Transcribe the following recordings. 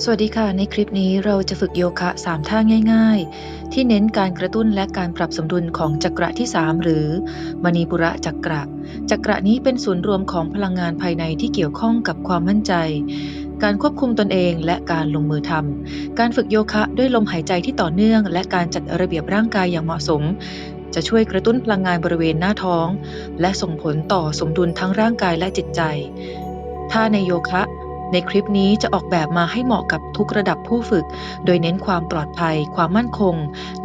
สวัสดีค่ะ ในคลิปนี้เราจะฝึกโยคะ 3 ท่าง่ายๆ ที่เน้นการกระตุ้นและการปรับสมดุลของจักระที่ 3 หรือมณีปุระจักระ จักระนี้เป็นศูนย์รวมของพลังงานภายในที่เกี่ยวข้องกับความมั่นใจ การควบคุมตนเองและการลงมือทำการฝึกโยคะด้วยลมหายใจที่ต่อเนื่อง และการจัดระเบียบร่างกายอย่างเหมาะสม จะช่วยกระตุ้นพลังงานบริเวณหน้าท้อง และส่งผลต่อสมดุลทั้งร่างกายและจิตใจท่าในโยคะ ในคลิปนี้จะออกแบบมาให้เหมาะกับทุกระดับผู้ฝึก โดยเน้นความปลอดภัย ความมั่นคง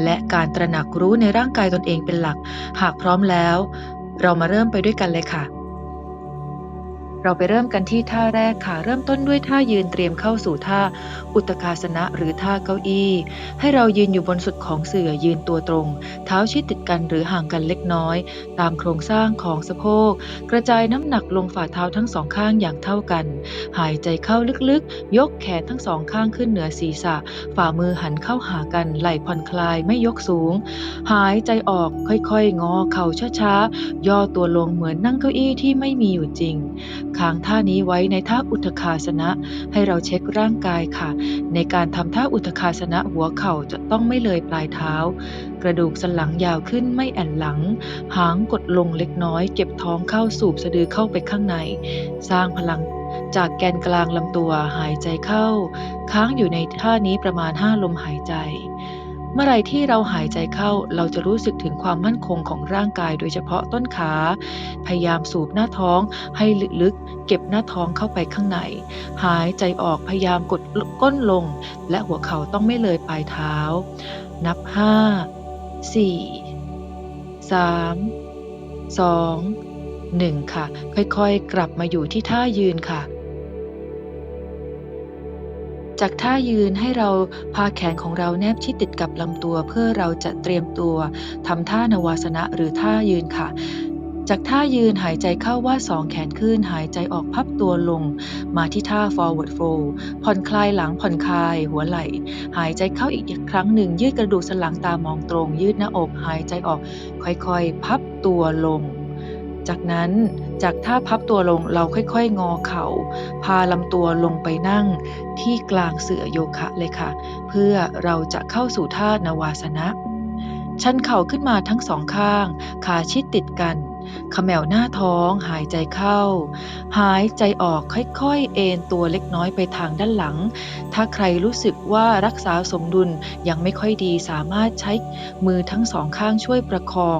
และการตระหนักรู้ในร่างกายตนเองเป็นหลัก หากพร้อมแล้ว เรามาเริ่มไปด้วยกันเลยค่ะ เราไปเริ่มกันที่ท่าแรกค่ะ เริ่มต้นด้วยท่ายืนเตรียมเข้าสู่ท่าอุตตคาสนะหรือท่าเก้าอี้ ให้เรายืนอยู่บนสุดของเสื่อยืนตัวตรง เท้าชิดติดกันหรือห่างกันเล็กน้อย ตามโครงสร้างของสะโพก กระจายน้ำหนักลงฝ่าเท้าทั้งสองข้างอย่างเท่ากัน หายใจเข้าลึกๆ ยกแขนทั้งสองข้างขึ้นเหนือศีรษะ ฝ่ามือหันเข้าหากันไหล่ผ่อนคลายไม่ยกสูง หายใจออกค่อยๆ งอเข่าช้าๆย่อตัวลงเหมือนนั่งเก้าอี้ที่ไม่มีอยู่จริงค้างท่านี้ไว้ในท่าอุทคาสนะ ให้เราเช็คร่างกายค่ะ ในการทำท่าอุทคาสนะหัวเข่าจะต้องไม่เลยปลายเท้า กระดูกสันหลังยาวขึ้นไม่แอนหลัง หางกดลงเล็กน้อย เก็บท้องเข้าสูบสะดือเข้าไปข้างใน สร้างพลังจากแกนกลางลำตัวหายใจเข้า ค้างอยู่ในท่านี้ประมาณ 5 ลมหายใจ มื่อไรที่เราหายใจเข้าเราจะรู้สึกถึงความมั่นคงของร่างกายโดยเฉพาะต้นขา พยายามสูบหน้าท้องให้ลึกๆ เก็บหน้าท้องเข้าไปข้างใน หายใจออกพยายามกดก้นลง และหัวเข่าต้องไม่เลยปลายเท้า นับ 5 4 3 2 1 ค่ะ ค่อยๆ กลับมาอยู่ที่ท่ายืนค่ะ จากท่ายืนให้เราพาแขนของเราแนบชิดติดกับลำตัว เพื่อเราจะเตรียมตัวทำท่านวาสนะหรือท่ายืนค่ะจากท่ายืนหายใจเข้าว่าสองแขนขึ้น หายใจออกพับตัวลง มาที่ท่า forward fold ผ่อนคลายหลังผ่อนคลาย หัวไหล่ หายใจเข้าอีกครั้งหนึ่ง ยืดกระดูกสันหลังตามองตรง ยืดหน้าอก หายใจออก ค่อยๆ พับตัวลง จากนั้นจากท่าพับตัวลงเราค่อยๆ งอเข่า พาลำตัวลงไปนั่งที่กลางเสื่อโยคะเลยค่ะ เพื่อเราจะเข้าสู่ท่านวาสนะ ชันเข่าขึ้นมาทั้งสองข้าง ขาชิดติดกันขมวหน้าท้อง หายใจเข้า หายใจออกค่อยๆ เอนตัวเล็กน้อยไปทางด้านหลัง ถ้าใครรู้สึกว่ารักษาสมดุลยังไม่ค่อยดีสามารถใช้มือทั้งสองข้างช่วยประคอง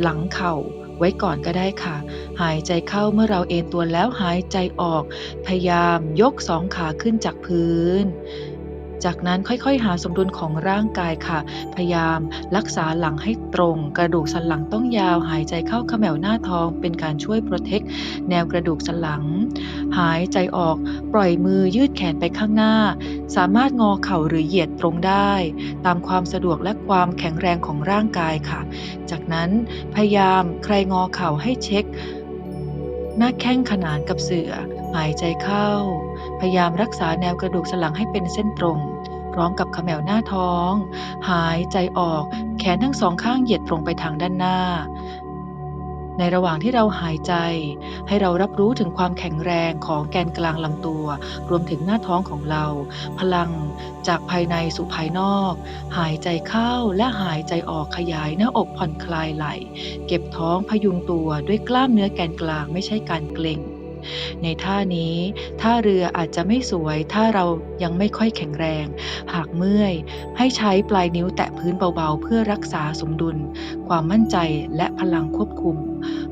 หลังเข่า ไว้ก่อนก็ได้ค่ะ หายใจเข้าเมื่อเราเอนตัวแล้วหายใจออก พยายามยกสองขาขึ้นจากพื้น จากนั้นค่อยๆ หาสมดุลของร่างกายค่ะ พยายามรักษาหลังให้ตรง กระดูกสันหลังต้องยาว หายใจเข้าเขมวหน้าท้อง เป็นการช่วยโปรเทคแนวกระดูกสันหลัง หายใจออกปล่อยมือยืดแขนไปข้างหน้า สามารถงอเข่าหรือเหยียดตรงได้ ตามความสะดวกและความแข็งแรงของร่างกายค่ะ จากนั้นพยายามใครงอเข่าให้เช็ค หน้าแข้งขนานกับเสือ หายใจเข้า พยายามรักษาแนวกระดูกสันหลังให้เป็นเส้นตรง พร้อมกับขมวหน้าท้อง หายใจออก แขนทั้งสองข้างเหยียดตรงไปทางด้านหน้า ในระหว่างที่เราหายใจ ให้เรารับรู้ถึงความแข็งแรงของแกนกลางลำตัว รวมถึงหน้าท้องของเรา พลังจากภายในสู่ภายนอก หายใจเข้าและหายใจออกขยายหน้าอกผ่อนคลายไหล่ เก็บท้องพยุงตัวด้วยกล้ามเนื้อแกนกลางไม่ใช่การเกร็ง ในท่านี้ท่าเรืออาจจะไม่สวยถ้าเรายังไม่ค่อยแข็งแรง หากเมื่อย ให้ใช้ปลายนิ้วแตะพื้นเบาๆ เพื่อรักษาสมดุล ความมั่นใจและพลังควบคุม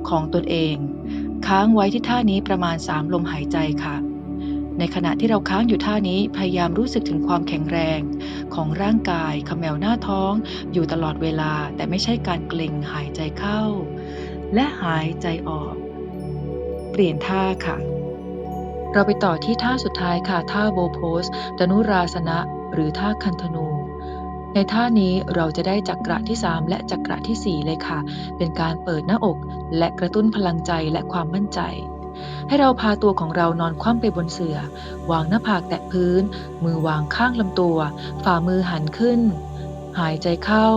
ของตนเอง ค้างไว้ที่ท่านี้ประมาณ 3 ลมหายใจค่ะในขณะที่เราค้างอยู่ท่านี้พยายามรู้สึกถึงความแข็งแรง ของร่างกายเขมวหน้าท้อง อยู่ตลอดเวลาแต่ไม่ใช่การเกร็งหายใจเข้า และหายใจออก เปลี่ยนท่าค่ะ เราไปต่อที่ท่าสุดท้ายค่ะ ท่าโบโพสดนุราสนะ หรือท่าคันธนู ในท่านี้เราจะได้จักระที่ 3 และจักระทีสี่ 4 เลยค่ะ เป็นการเปิดหน้าอก และกระตุ้นพลังใจและความมั่นใจให้เราพาตัวของเรานอนคว่ำไปบนเสื่อ วางหน้าผากแตะพื้น มือวางข้างลำตัว ฝ่ามือหันขึ้น หายใจเข้า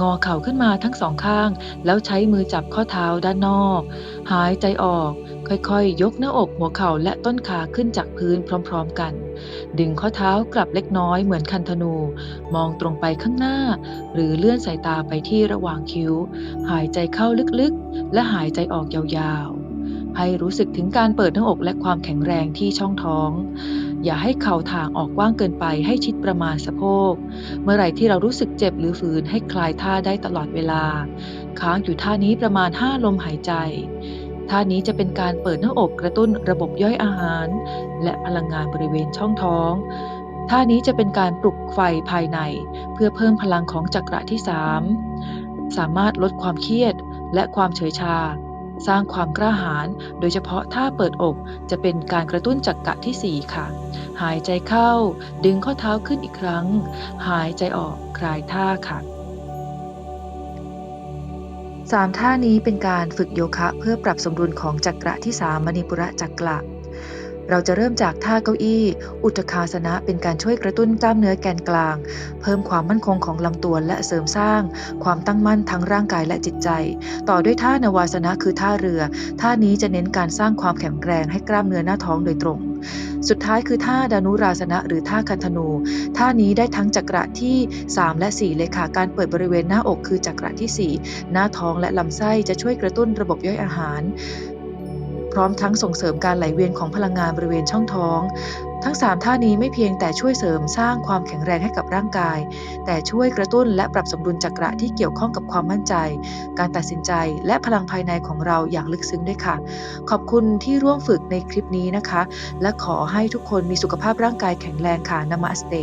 งอเข่าขึ้นมาทั้งสองข้าง แล้วใช้มือจับข้อเท้าด้านนอก หายใจออก ค่อยๆยกหน้าอกหัวเข่าและต้นขาขึ้นจากพื้นพร้อมๆกัน ดึงข้อเท้ากลับเล็กน้อยเหมือนคันธนู มองตรงไปข้างหน้า หรือเลื่อนสายตาไปที่ระหว่างคิ้ว หายใจเข้าลึกๆ และหายใจออกยาวๆให้รู้สึกถึงการเปิดหน้าอกและความแข็งแรงที่ช่องท้อง อย่าให้เข่าทางออกกว้างเกินไปให้ชิดประมาณสะโพก เมื่อไหร่ที่เรารู้สึกเจ็บหรือฝืนให้คลายท่าได้ตลอดเวลา ค้างอยู่ท่านี้ประมาณ 5 ลมหายใจ ท่านี้จะเป็นการเปิดหน้าอกกระตุ้นระบบย่อยอาหาร และพลังงานบริเวณช่องท้อง ท่านี้จะเป็นการปลุกไฟภายใน เพื่อเพิ่มพลังของจักระที่ 3 สามารถลดความเครียดและความเฉยชา สร้างความกระหายโดยเฉพาะท่าเปิดอกจะเป็นการกระตุ้นจักระที่ 4 ค่ะ หายใจเข้า ดึงข้อเท้าขึ้นอีกครั้ง หายใจออกคลายท่าค่ะสามท่านี้เป็นการฝึกโยคะเพื่อปรับสมดุลของจักระที่3มณีปุระจักระ เราจะเริ่มจากท่าเก้าอี้ อุตตคาสนะเป็นการช่วยกระตุ้นกล้ามเนื้อแกนกลาง เพิ่มความมั่นคงของลำตัวและเสริมสร้าง ความตั้งมั่นทั้งร่างกายและจิตใจ ต่อด้วยท่านวาสนะคือท่าเรือ ท่านี้จะเน้นการสร้างความแข็งแรงให้กล้ามเนื้อหน้าท้องโดยตรง สุดท้ายคือท่าดานุราสนะหรือท่าคันธนู ท่านี้ได้ทั้งจักระที่ 3 และ 4 เลยค่ะ การเปิดบริเวณหน้าอกคือจักระที่ 4 หน้าท้องและลำไส้จะช่วยกระตุ้นระบบย่อยอาหาร ร้อมทั้งส่งเสริมการไหลเวียนของพลังงานบริเวณช่องท้อง ทั้ง 3 ท่านี้ไม่เพียงแต่ช่วยเสริมสร้างความแข็งแรงให้กับร่างกาย แต่ช่วยกระตุ้นและปรับสมดุลจักระที่เกี่ยวข้องกับความมั่นใจ การตัดสินใจและพลังภายในของเราอย่างลึกซึ้งด้วยค่ะ ขอบคุณที่ร่วมฝึกในคลิปนี้นะคะ และขอให้ทุกคนมีสุขภาพร่างกายแข็งแรงค่ะนามาสเต